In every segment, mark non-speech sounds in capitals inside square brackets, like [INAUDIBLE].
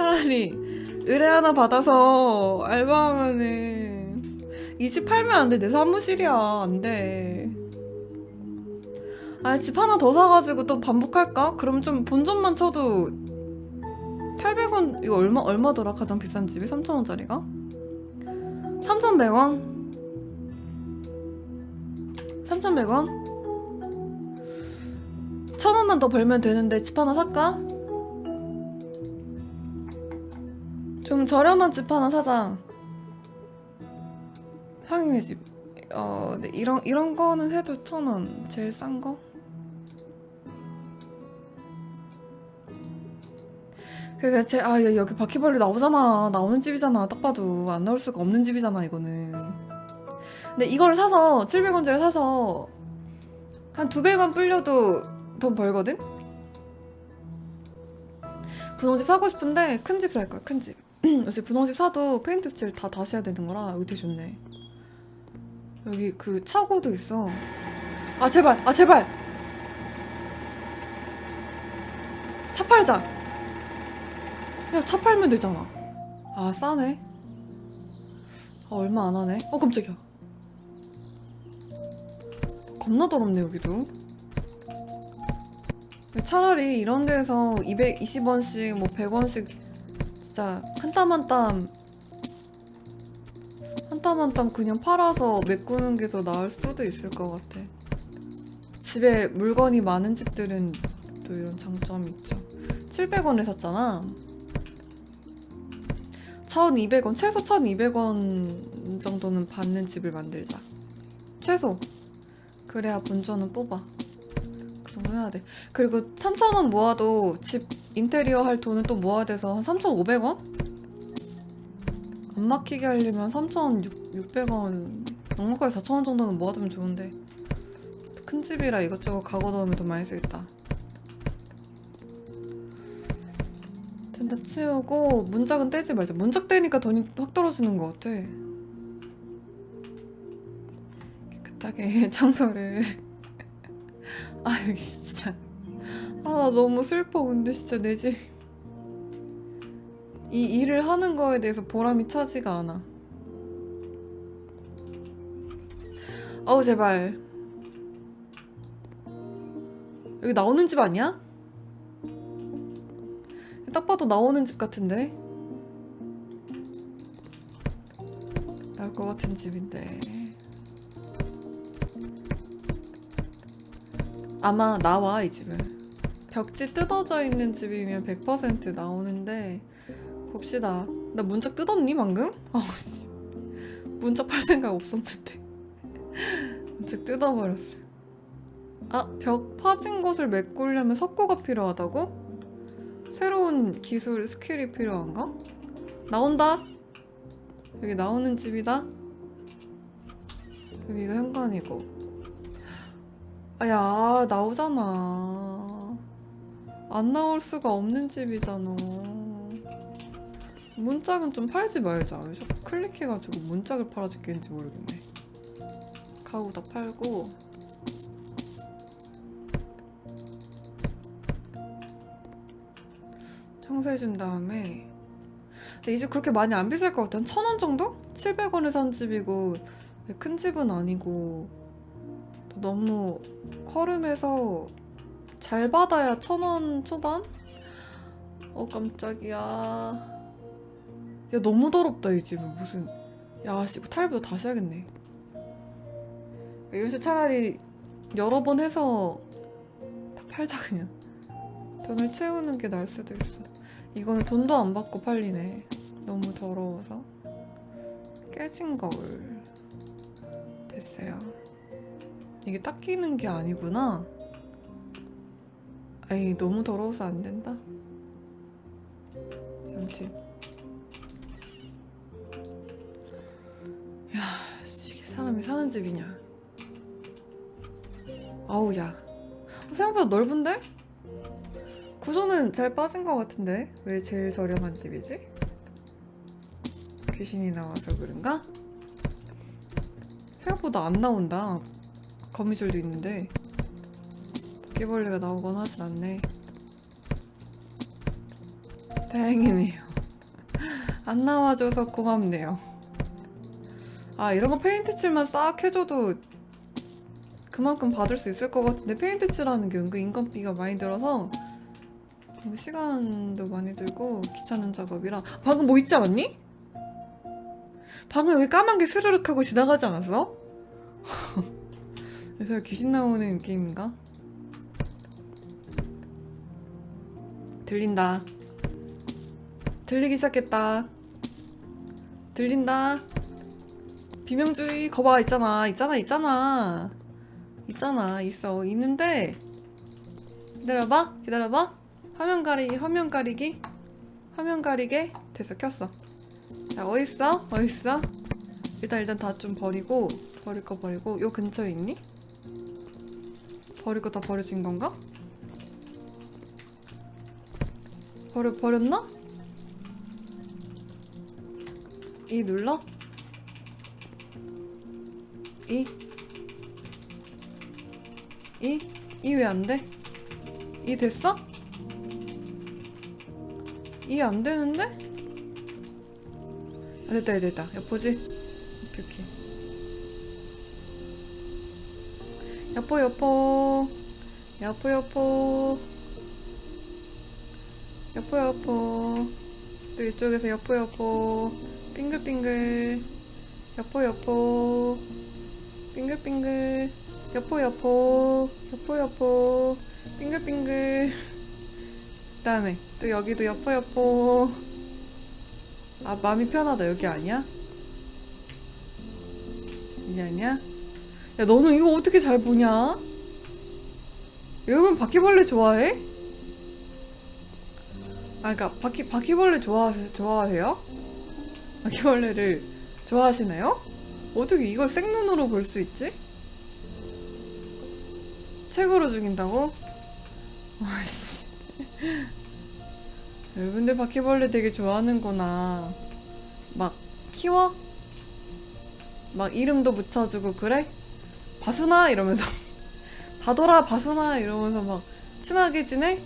차라리 의뢰 하나 받아서 알바하면은 이집 팔면 안 돼. 내 사무실이야. 안 돼. 아, 집 하나 더 사가지고 또 반복할까? 그럼 좀 본전만 쳐도 800원 이거 얼마 얼마더라 가장 비싼 집이 3,000원짜리가? 3,100원? 3,100원? 천 원만 더 벌면 되는데 집 하나 살까? 좀 저렴한 집 하나 사자. 상인의 집. 어, 네, 이런 이런 거는 해도 천 원. 제일 싼 거. 그러니까 제, 아 야, 여기 바퀴벌레 나오잖아. 나오는 집이잖아. 딱 봐도 안 나올 수가 없는 집이잖아 이거는. 근데 이걸 사서 700원짜리 사서 한 두 배만 불려도 돈 벌거든. 분홍집 사고 싶은데 큰 집 살 거야. 큰 집. [CLEARS THROAT] 요새 분홍집 사도 페인트 칠 다 다시 해야 되는 거라 여기 되게 좋네. 여기 그 차고도 있어. 아 제발, 아 제발. 차 팔자. 야, 차 팔면 되잖아. 아, 싸네. 아, 얼마 안 하네. 어, 깜짝이야. 겁나 더럽네, 여기도. 차라리 이런 데에서 220원씩, 뭐 100원씩 진짜 한 땀 한 땀, 한 땀 한 땀 그냥 팔아서 메꾸는 게 더 나을 수도 있을 것 같아. 집에 물건이 많은 집들은 또 이런 장점이 있죠. 700원에 샀잖아. 1200원, 최소 1200원 정도는 받는 집을 만들자. 최소. 그래야 본전은 뽑아. 그 정도 해야 돼. 그리고 3,000원 모아도 집 인테리어 할 돈은 또 모아야 돼서 한 3,500원? 안 막히게 하려면 3,600원, 넉넉하게 4,000원 정도는 모아두면 좋은데. 큰 집이라 이것저것 가거 넣으면 돈 많이 쓰겠다. 다 치우고 문짝은 떼지 말자. 문짝 떼니까 돈이 확 떨어지는 것 같아. 깨끗하게 [LAUGHS] 청소를. [LAUGHS] 아 여기 진짜. 아 나 너무 슬퍼. 근데 진짜 내 집. 이 일을 하는 거에 대해서 보람이 차지가 않아. 어우 제발. 여기 나오는 집 아니야? 딱 봐도 나오는 집 같은데 나올 것 같은 집인데 아마 나와 이 집은 벽지 뜯어져 있는 집이면 100% 나오는데 봅시다 나 문짝 뜯었니 방금? [LAUGHS] 아씨 문짝 팔 생각 없었는데 [LAUGHS] 문짝 뜯어버렸어 아벽 파진 곳을 메꾸려면 석고가 필요하다고? 새로운 기술 스킬이 필요한가? 나온다. 여기 나오는 집이다. 여기가 현관이고. 아야 나오잖아. 안 나올 수가 없는 집이잖아. 문짝은 좀 팔지 말자. 왜 자꾸 클릭해가지고 문짝을 팔아짓겠는지 모르겠네. 가구 다 팔고. 청소해준 다음에 근데 이 집 그렇게 많이 안 비쌀 것 같아 한 천 원 정도? 700원에 산 집이고 큰 집은 아니고 또 너무 허름해서 잘 받아야 천 원 초반? 어 깜짝이야 야 너무 더럽다 이 집은 무슨 야씨 타일부터 다시 해야겠네 이런 식으로 차라리 여러 번 해서 다 팔자 그냥 돈을 채우는 게 나을 수도 있어 이거는 돈도 안 받고 팔리네. 너무 더러워서. 깨진 거울. 됐어요. 이게 닦이는 게 아니구나. 에이, 너무 더러워서 안 된다. 아무튼. 야, 씨, 이게 사람이 사는 집이냐. 아우, 야. 생각보다 넓은데? 구조는 잘 빠진 것 같은데 왜 제일 저렴한 집이지? 귀신이 나와서 그런가? 생각보다 안 나온다 거미줄도 있는데 바퀴벌레가 나오거나 하진 않네 다행이네요 [LAUGHS] 안 나와줘서 고맙네요. 아 이런 거 페인트 칠만 싹 해줘도 그만큼 받을 수 있을 것 같은데 페인트 칠하는 게 은근 인건비가 많이 들어서 시간도 많이 들고 귀찮은 작업이라 방금 뭐 있지 않았니? 방금 여기 까만 게 스르륵 하고 지나가지 않았어? [LAUGHS] 그래서 귀신 나오는 게임인가? 들린다. 들리기 시작했다. 들린다. 비명주의 거봐 있잖아 있잖아 있잖아 있잖아 있어 있는데 기다려봐 기다려봐 화면 가리기 화면 가리기 화면 가리게 됐어 켰어 자 어딨어 어딨어 일단 일단 다 좀 버리고 버릴 거 버리고 요 근처에 있니? 버릴 거 다 버려진 건가? 버려 버렸나? 이 눌러? 이? 이? 이 왜 안 돼? 이 됐어? 이 안 되는데? 아 됐다 됐다 여보지? 오케이 오케이 여보 여보 여보 여보 여보 여보 또 이쪽에서 여보 여보 빙글빙글. 여보 여보 빙글빙글. 여보 여보 여보 여보 빙글빙글. 그 다음에 또 여기도 여보 여보 아 마음이 편하다. 여기 아니야? 여기 아니야? 야 너는 이거 어떻게 잘 보냐? 여러분 바퀴벌레 좋아해? 아 그니까 바퀴 바퀴벌레 좋아 좋아하세요? 바퀴벌레를 좋아하시나요? 어떻게 이걸 생눈으로 볼 수 있지? 책으로 죽인다고? 와씨 [LAUGHS] 여러분들 바퀴벌레 되게 좋아하는구나 막 키워? 막 이름도 붙여주고 그래? 바수나 이러면서 [LAUGHS] 바돌아 바수나 이러면서 막 친하게 지내?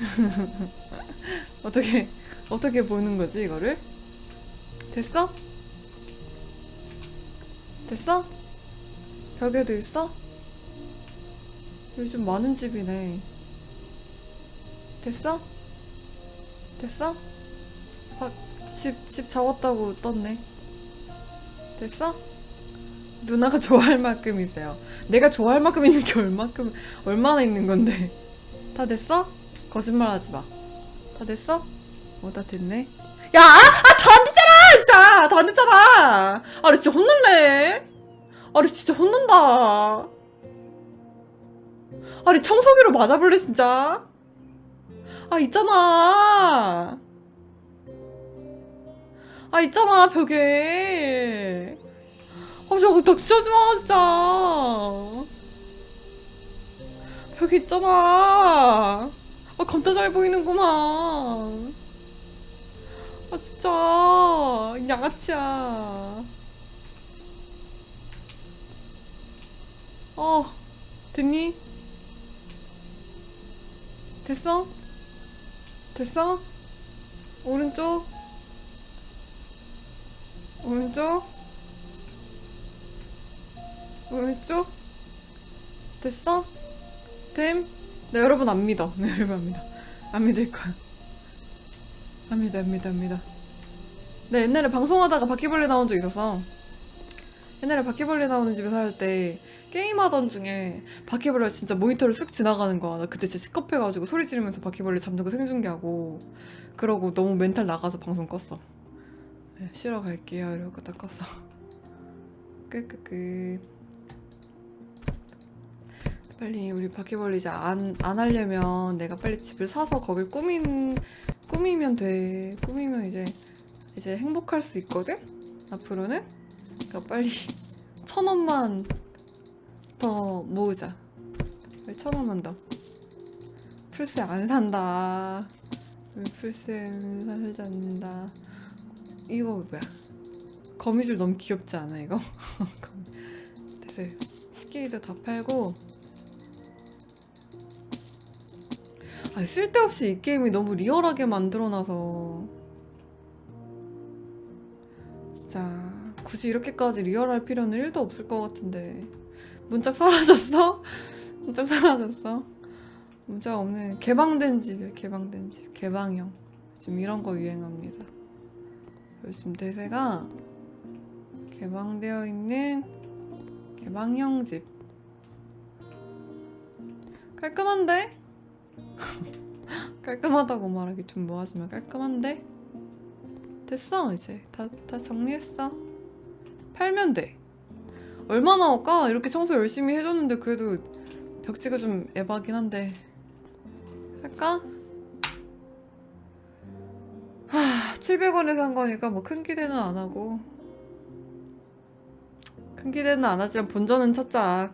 [LAUGHS] 어떻게 어떻게 보는 거지 이거를? 됐어? 됐어? 벽에도 있어? 요즘 많은 집이네. 됐어? 됐어? 아, 집, 집 잡았다고 떴네. 됐어? 누나가 [LAUGHS] 좋아할 만큼이세요. 내가 좋아할 만큼 있는 게 얼마큼, 얼마나 있는 건데. 다 됐어? 거짓말 하지 마. 다 됐어? 어, 다 됐네. 야! 아, 다안 됐잖아! 진짜! 다안 됐잖아! 아, 나 진짜 혼날래. 아, 나 진짜 혼난다. 아니 청소기로 맞아볼래 진짜? 아 있잖아. 아 있잖아 벽에. 아 저거 덕치하지 마 진짜. 벽에 있잖아. 아 겁나 잘 보이는구만. 아 진짜 양아치야. 어 됐니? 됐어? 됐어? 오른쪽? 오른쪽? 오른쪽? 됐어? 됨? 나 여러분 안 믿어. 나 여러분 안 믿어. 안 믿을 거야. 안 믿어, 안 믿어, 안 믿어. 나 옛날에 방송하다가 바퀴벌레 나온 적 있었어. 옛날에 바퀴벌레 나오는 집에 살 때 게임하던 중에 바퀴벌레가 진짜 모니터를 쓱 지나가는 거야. 나 그때 진짜 시겁해가지고 소리 지르면서 바퀴벌레 잡는 거 생중계하고 그러고 너무 멘탈 나가서 방송 껐어. 네, 쉬러 갈게요. 이러고 딱 껐어. [LAUGHS] 끄끄끄. 빨리 우리 바퀴벌레 이제 안, 안 하려면 내가 빨리 집을 사서 거길 꾸민, 꾸미면 돼. 꾸미면 이제, 이제 행복할 수 있거든? 앞으로는? 그러니까 빨리 [LAUGHS] 천 원만 더 모으자. 천 원만 더. 풀스 안 산다. 왜 풀스는 살지 않는다. 이거 뭐야? 거미줄 너무 귀엽지 않아 이거? [LAUGHS] 됐어요. 스케이도 다 팔고. 아 쓸데없이 이 게임이 너무 리얼하게 만들어놔서 진짜 굳이 이렇게까지 리얼할 필요는 1도 없을 것 같은데 문짝 사라졌어? [LAUGHS] 문짝 사라졌어? 문짝 없는 개방된 집이야 개방된 집 개방형 지금 이런 거 유행합니다 요즘 대세가 개방되어 있는 개방형 집 깔끔한데? [LAUGHS] 깔끔하다고 말하기 좀 뭐하지만 깔끔한데? 됐어 이제. 다, 다 정리했어. 팔면 돼. 얼마 나올까? 이렇게 청소 열심히 해줬는데 그래도 벽지가 좀 에바긴 한데. 할까? 하 700원에 산 거니까 뭐 큰 기대는 안 하고. 큰 기대는 안 하지만 본전은 찾자.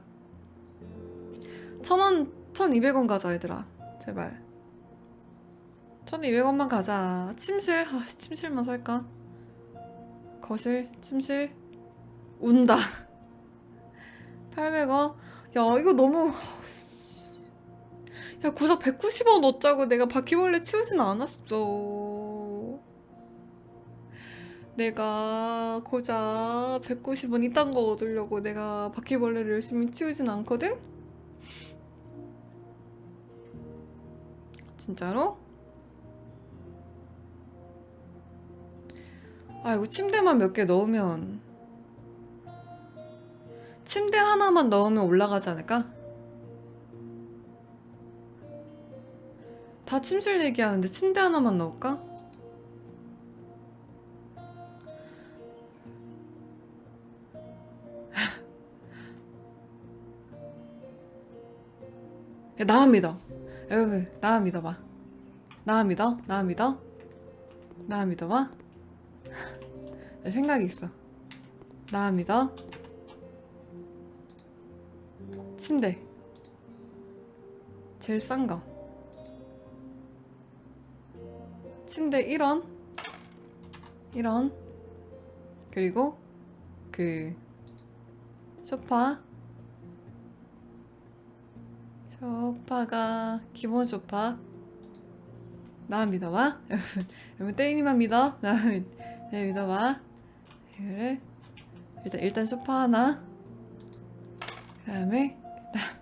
천원 1200원 가자 얘들아 제발. 1200원만 가자. 침실? 아, 침실만 살까? 거실? 침실? 운다. [LAUGHS] 800원? 야 이거 너무 씨. 야 고작 190원 넣자고 내가 바퀴벌레 치우진 않았어. 내가 고작 190원 이딴 거 얻으려고 내가 바퀴벌레를 열심히 치우진 않거든? 진짜로? 아 이거 침대만 몇 개 넣으면 침대 하나만 넣으면 올라가지 않을까? 다 침실 얘기하는데 침대 하나만 넣을까? [LAUGHS] 믿어. 여러분, 나만 믿어봐. 나만 믿어? 나만 믿어? 나만 믿어봐? [LAUGHS] 내 생각이 있어. 나만 믿어? 침대. 제일 싼 거. 침대 1원. 1원. 그리고 그 소파. 소파가 기본 소파. 나 믿어봐. [LAUGHS] 여러분, 떼이니만 믿어. [LAUGHS] 나 믿- 네, 믿어봐. 이거를 일단 일단 소파 하나. 그 다음에 그다음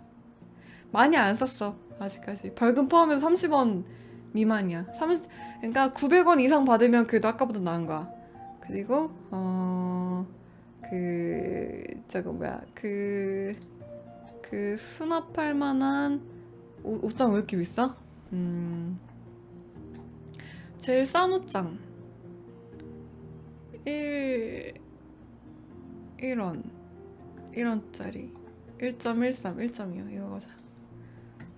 많이 안 썼어 아직까지 벌금 포함해서 30원 미만이야. 30 그러니까 900원 이상 받으면 그래도 아까보다 나은 거야. 그리고 어, 어그 저거 뭐야 그 그 수납할 만한 옷, 옷장 왜 이렇게 비싸? 음 제일 싼 옷장. 1 1원 1원짜리. 1.13 1.2요 이거 가자.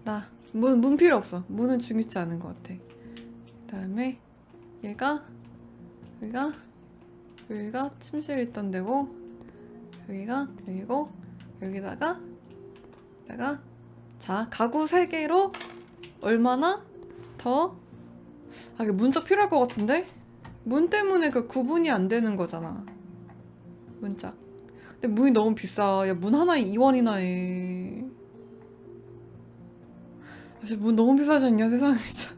나문 문 필요 없어. 문은 중요치 않은 것 같아. 그 다음에 얘가 여기가 여기가 침실 있던 데고 여기가 여기고 여기다가 내가 자 가구 3개로 얼마나 더 아, 이게 문짝 필요할 것 같은데? 문 때문에 그 구분이 안 되는 거잖아. 문짝. 근데 문이 너무 비싸. 야, 문 하나에 2원이나 해. 아, 진짜 문 너무 비싸지 않냐, 세상에, 진짜.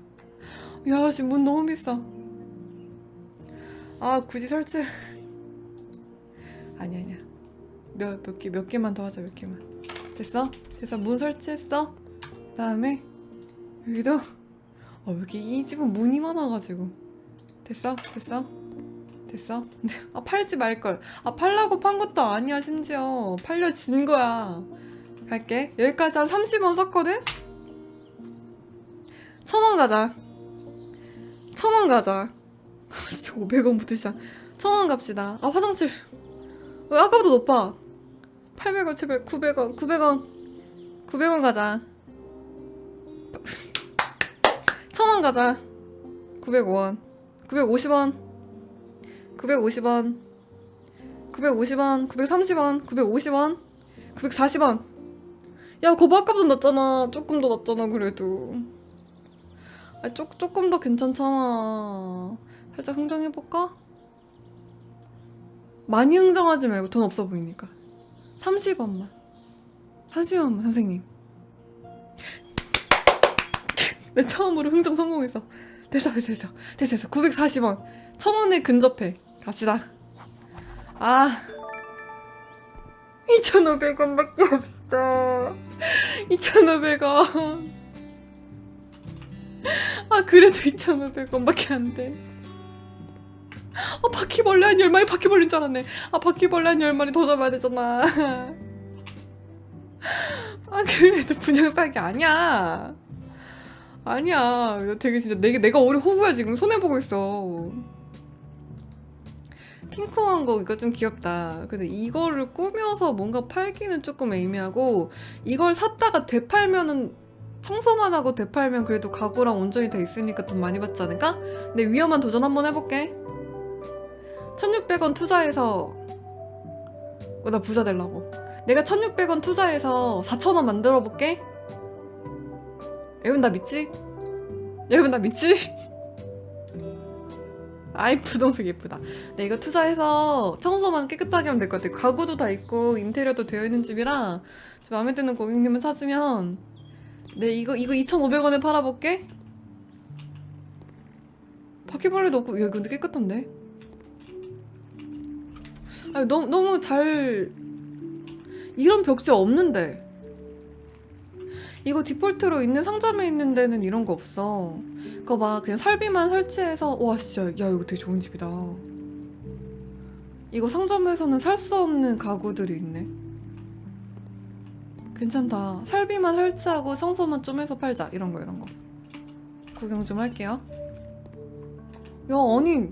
야, 지금 문 너무 비싸. 아, 굳이 설치. 아니, 아니야. 몇, 몇 개, 몇 개만 더 하자, 몇 개만. 됐어? 됐어. 문 설치했어? 그 다음에, 여기도. 아, 왜 이렇게 이 집은 문이 많아가지고. 됐어? 됐어? 됐어? 아, 팔지 말걸. 아, 팔라고 판 것도 아니야, 심지어. 팔려진 거야. 갈게. 여기까지 한 30원 썼거든? 천원 가자. 천원 가자. [LAUGHS] 500원부터 시작. 천원 갑시다. 아, 화장실. 왜 아까보다 높아? 800원, 700원, 900원, 900원. 900원 가자. 천원 가자. 905원. 950원. 950원. 950원. 930원. 950원. 940원. 야, 그거 아까보다 낫잖아. 조금 더 낫잖아, 그래도. 아, 조, 조금 더 괜찮잖아. 살짝 흥정해볼까? 많이 흥정하지 말고 돈 없어 보이니까. 30원만. 30원만, 선생님. 내 [LAUGHS] 처음으로 흥정 성공했어. 됐어, 됐어, 됐어. 됐어, 됐어. 940원. 1000원에 근접해. 갑시다. 아 2,500원 밖에 없어 2,500원 아 그래도 2,500원 밖에 안돼 아 바퀴벌레 한 10마리 바퀴벌레인 줄 알았네 아 바퀴벌레 한 10마리 더 잡아야 되잖아 [LAUGHS] [LAUGHS] 아 그래도 분양 사기 아니야. 아니야. 이거 되게 진짜 내가, 내가 오래 호구야 지금. 손해 보고 있어. 핑크한 거 이거 좀 귀엽다. 근데 이거를 꾸며서 뭔가 팔기는 조금 애매하고 이걸 샀다가 되팔면은 청소만 하고 되팔면 그래도 가구랑 온전히 돼 있으니까 돈 많이 받지 않을까? 근데 위험한 도전 한번 해볼게. 1600원 투자해서 어, 나 부자 되려고 내가 1600원 투자해서 4000원 만들어 볼게. 여러분 나 믿지? 여러분 나 믿지? [LAUGHS] 아이 부동산 예쁘다. 네 이거 투자해서 청소만 깨끗하게 하면 될 것 같아 가구도 다 있고 인테리어도 되어 있는 집이라 마음에 드는 고객님은 찾으면. 네 이거 이거 2,500원에 팔아볼게. 바퀴벌레도 없고 야 근데 깨끗한데? 아 너무 너무 잘 이런 벽지 없는데. 이거 디폴트로 있는 상점에 있는 데는 이런 거 없어. 그거 봐 그냥 설비만 설치해서 와 진짜 야 이거 되게 좋은 집이다. 이거 상점에서는 살 수 없는 가구들이 있네. 괜찮다. 설비만 설치하고 청소만 좀 해서 팔자. 이런 거 이런 거. 구경 좀 할게요. 야 아니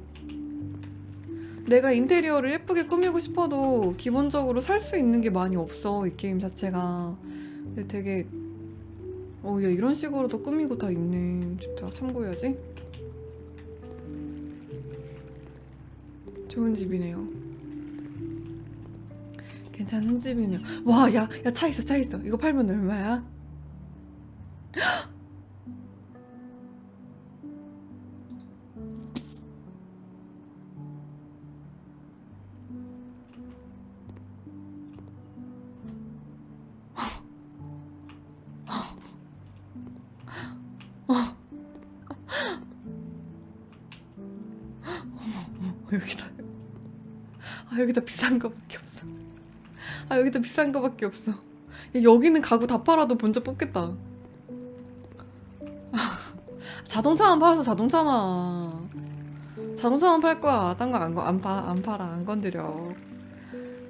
내가 인테리어를 예쁘게 꾸미고 싶어도 기본적으로 살 수 있는 게 많이 없어 이 게임 자체가 근데 되게 어, 야, 이런 식으로도 꾸미고 다 있네. 좋다. 참고해야지. 좋은 집이네요. 괜찮은 집이네요. 와, 야, 야, 차 있어, 차 있어. 이거 팔면 얼마야? 비싼 거밖에 없어. 아, 여기다 비싼 거밖에 없어. 야, 여기는 가구 다 팔아도 본적 뽑겠다. 아, 자동차만 팔아서 자동차만. 자동차만 팔 거야. 딴 거 안 안 파, 안 팔아. 안 건드려.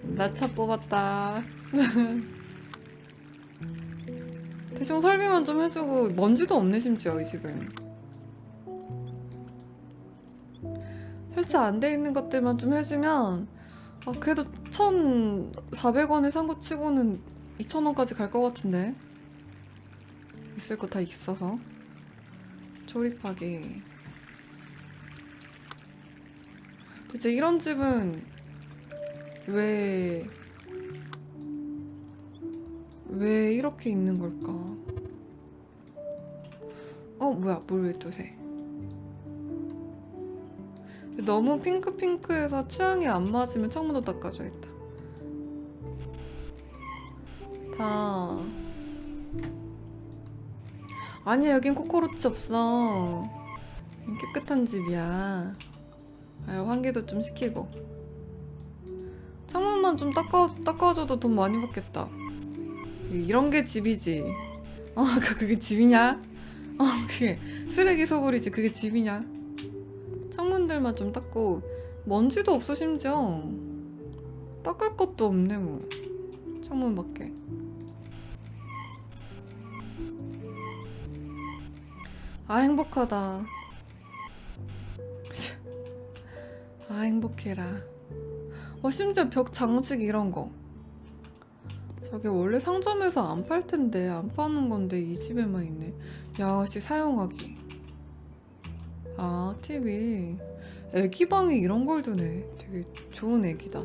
나 차 뽑았다. [LAUGHS] 대충 설비만 좀 해주고 먼지도 없네 심지어 이 집은. 설치 안 돼 있는 것들만 좀 해주면 아, 그래도 1,400원에 산 거 치고는 2,000원까지 갈 것 같은데 있을 거 다 있어서 조립하기 대체 이런 집은 왜... 왜 이렇게 있는 걸까? 어 뭐야 물왜 또 새? 너무 핑크핑크해서 취향이 안 맞으면 창문도 닦아줘야겠다. 다. 아니야, 여긴 코코로치 없어. 깨끗한 집이야. 아유, 환기도 좀 시키고. 창문만 좀 닦아, 닦아줘도 돈 많이 받겠다. 이런 게 집이지. 어, 그- [LAUGHS] 그게 집이냐? 어, 그게 쓰레기 소굴이지. 그게 집이냐? 창문들만 좀 닦고 먼지도 없어 심지어. 닦을 것도 없네 뭐. 창문 밖에. 아 행복하다. 아 행복해라. 어 심지어 벽 장식 이런 거. 저게 원래 상점에서 안 팔 텐데 안 파는 건데 이 집에만 있네. 야씨 사용하기 아, TV. 애기 방에 이런 걸 두네. 되게 좋은 애기다.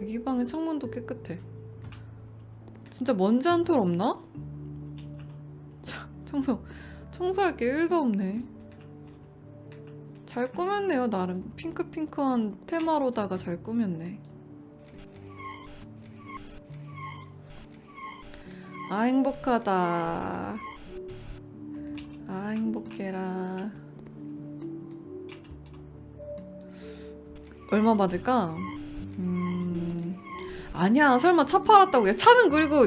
애기 방에 창문도 깨끗해. 진짜 먼지 한 톨 없나? 차, 청소, 청소할 게 1도 없네. 잘 꾸몄네요, 나름. 핑크핑크한 테마로다가 잘 꾸몄네. 아, 행복하다. 아, 행복해라. 얼마 받을까? 음. 아니야 설마 차 팔았다고. 야 차는 그리고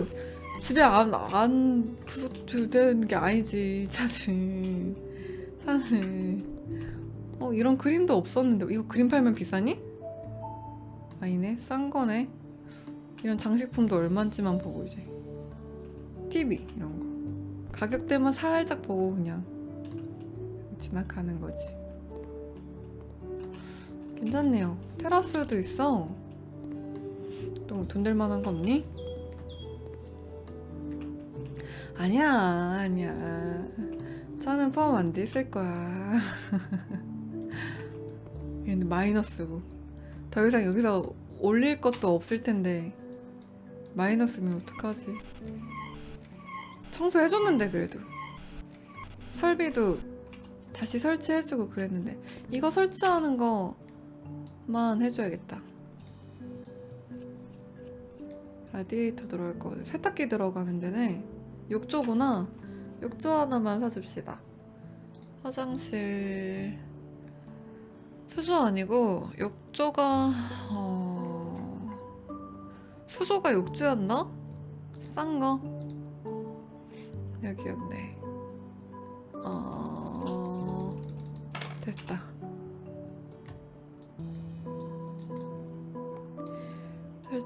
집에 안 안 부서되는 게 아니지 차는. 차는. 어 이런 그림도 없었는데. 이거 그림 팔면 비싸니? 아니네 싼 거네. 이런 장식품도 얼마인지만 보고 이제. TV 이런 거. 가격대만 살짝 보고 그냥 지나가는 거지 괜찮네요. 테라스도 있어. 또 돈 될 만한 거 없니? 아니야 아니야. 차는 포함 안 돼 있을 거야. [LAUGHS] 얘는 마이너스고. 더 이상 여기서 올릴 것도 없을 텐데 마이너스면 어떡하지? 청소해줬는데 그래도. 설비도 다시 설치해주고 그랬는데 이거 설치하는 거 만 해줘야겠다. 라디에이터 들어갈 거 세탁기 들어가는 데네. 욕조구나. 욕조 하나만 사줍시다. 화장실. 수조 아니고 욕조가 어... 수조가 욕조였나? 싼 거? 여기였네. 어... 됐다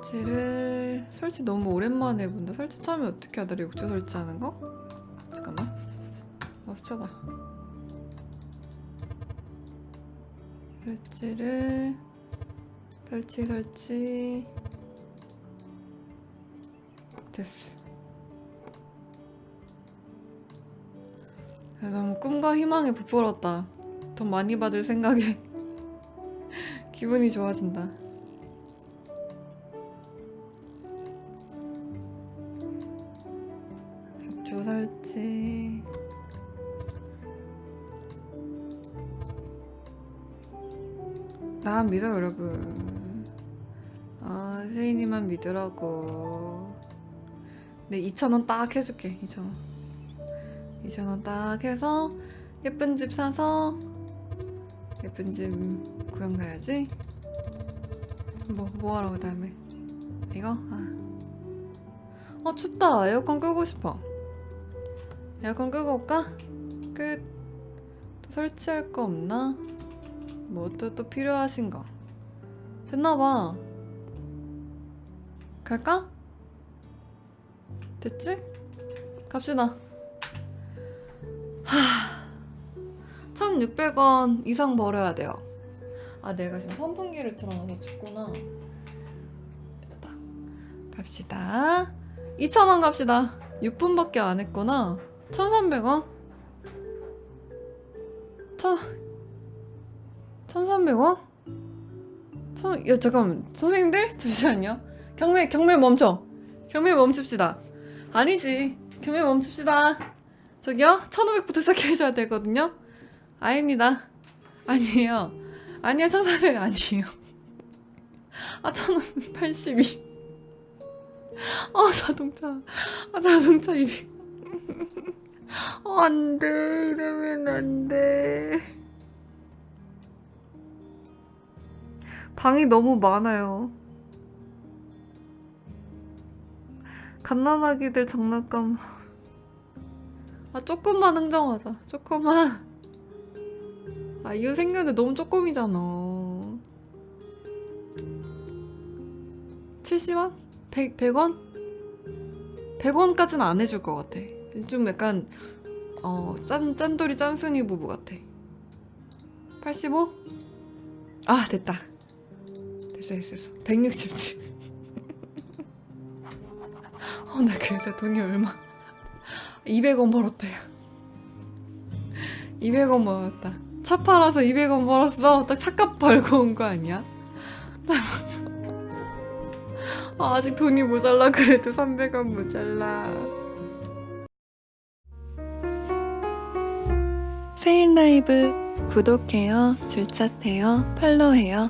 설치를 설치 너무 오랜만에 해본다. 설치 처음에 어떻게 하더라? 욕조 설치하는 거? 잠깐만. 어 써봐. 설치를 설치 설치. 됐어. 야, 너무 꿈과 희망에 부풀었다. 돈 많이 받을 생각에 [LAUGHS] 기분이 좋아진다 나 믿어 여러분 아 세인이만 믿으라고 네 2,000원 딱 해줄게 2,000원 2,000원 딱 해서 예쁜 집 사서 예쁜 집 구경 가야지 뭐 뭐하러 그 다음에 이거? 아. 어 춥다 에어컨 끄고 싶어 에어컨 끄고 올까? 끝 또 설치할 거 없나? 뭐 또 또 필요하신 거. 됐나봐. 갈까? 됐지? 갑시다. 하. 1600원 이상 벌어야 돼요. 아 내가 지금 선풍기를 틀어놔서 춥구나. 됐다. 갑시다. 2,000원 갑시다. 6분밖에 안 했구나. 1,300원? 1,000 1,300원? 천, 야 잠깐만. 선생님들? [LAUGHS] 잠시만요. 경매 경매 멈춰. 경매 멈춥시다. 아니지. 경매 멈춥시다. 저기요? 1500부터 시작해줘야 되거든요. 아닙니다. 아니에요. 아니야 1400 아니에요. [LAUGHS] 아 1582. 어 자동차. 아 자동차 200. [LAUGHS] 어 안돼. 이러면 안돼 방이 너무 많아요. 갓난아기들 장난감. 아 조금만 흥정하자. 조금만. 아 이거 생겼는데 너무 조금이잖아. 70원? 100, 100원? 100원까지는 안 해줄 것 같아. 좀 약간 어, 짠, 짠돌이 짠순이 부부 같아. 85? 아 됐다 됐어 167 [LAUGHS] 어, 나 그래서 돈이 얼마? 200원 벌었다 야 200원 벌었다. 차 팔아서 200원 벌었어. 딱 차값 벌고 온 거 아니야? [LAUGHS] 아, 아직 돈이 모자라 그래도 300원 모자라. 세인 라이브 구독해요, 줄차해요, 팔로우해요.